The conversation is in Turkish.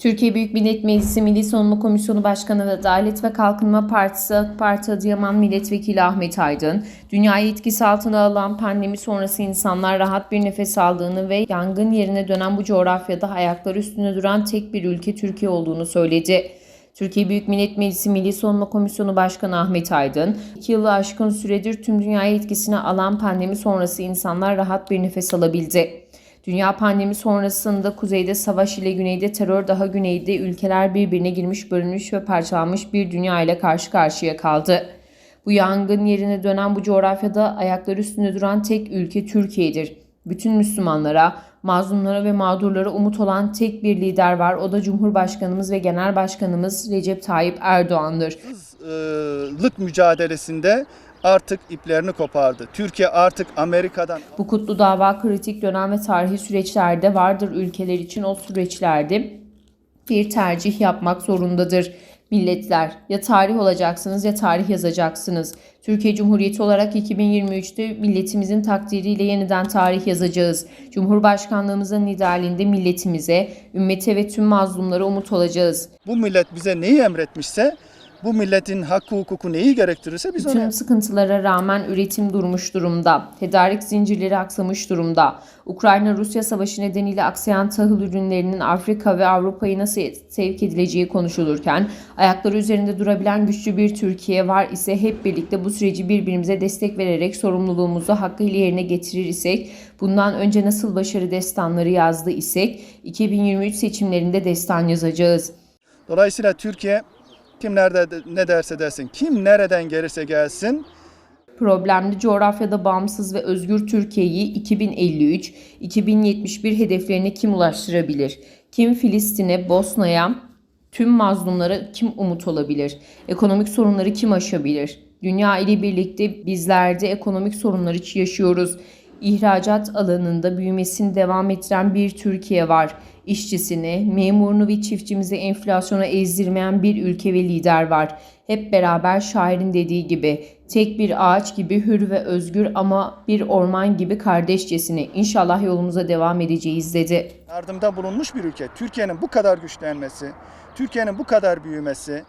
Türkiye Büyük Millet Meclisi Milli Savunma Komisyonu Başkanı ve Adalet ve Kalkınma Partisi AK Parti Adıyaman Milletvekili Ahmet Aydın, dünyayı etkisi altına alan pandemi sonrası insanlar rahat bir nefes aldığını ve yangın yerine dönen bu coğrafyada ayakları üstünde duran tek bir ülke Türkiye olduğunu söyledi. Türkiye Büyük Millet Meclisi Milli Savunma Komisyonu Başkanı Ahmet Aydın, iki yılı aşkın süredir tüm dünyayı etkisine alan pandemi sonrası insanlar rahat bir nefes alabildi. Dünya pandemi sonrasında kuzeyde savaş ile güneyde terör daha güneyde ülkeler birbirine girmiş, bölünmüş ve parçalanmış bir dünya ile karşı karşıya kaldı. Bu yangın yerine dönen bu coğrafyada ayakları üstünde duran tek ülke Türkiye'dir. Bütün Müslümanlara, mazlumlara ve mağdurlara umut olan tek bir lider var. O da Cumhurbaşkanımız ve Genel Başkanımız Recep Tayyip Erdoğan'dır. lık mücadelesinde artık iplerini kopardı. Türkiye artık Amerika'dan Bu kutlu dava kritik dönem ve tarihi süreçlerde vardır ülkeler için o süreçlerde bir tercih yapmak zorundadır. Milletler ya tarih olacaksınız ya tarih yazacaksınız. Türkiye Cumhuriyeti olarak 2023'te milletimizin takdiriyle yeniden tarih yazacağız. Cumhurbaşkanlığımızın liderliğinde milletimize, ümmete ve tüm mazlumlara umut olacağız. bu millet bize neyi emretmişse bu milletin hakkı hukuku neyi gerektirirse biz onu Tüm sıkıntılara rağmen üretim durmuş durumda. Tedarik zincirleri aksamış durumda. Ukrayna-Rusya savaşı nedeniyle aksayan tahıl ürünlerinin Afrika ve Avrupa'ya nasıl sevk edileceği konuşulurken ayakları üzerinde durabilen güçlü bir Türkiye var ise hep birlikte bu süreci birbirimize destek vererek sorumluluğumuzu hakkıyla yerine getirir isek bundan önce nasıl başarı destanları yazdı isek 2023 seçimlerinde destan yazacağız. Dolayısıyla Türkiye kim nerede ne derse desin, kim nereden gelirse gelsin Problemli coğrafyada bağımsız ve özgür Türkiye'yi 2053-2071 hedeflerine kim ulaştırabilir? Kim Filistin'e, Bosna'ya, tüm mazlumlara kim umut olabilir? Ekonomik sorunları kim aşabilir? Dünya ile birlikte bizler de ekonomik sorunları yaşıyoruz. İhracat alanında büyümesini devam ettiren bir Türkiye var. İşçisini, memurunu ve çiftçimizi enflasyona ezdirmeyen bir ülke ve lider var. Hep beraber şairin dediği gibi tek bir ağaç gibi hür ve özgür ama bir orman gibi kardeşçesine inşallah yolumuza devam edeceğiz dedi. yardımda bulunmuş bir ülke. Türkiye'nin bu kadar güçlenmesi, Türkiye'nin bu kadar büyümesi,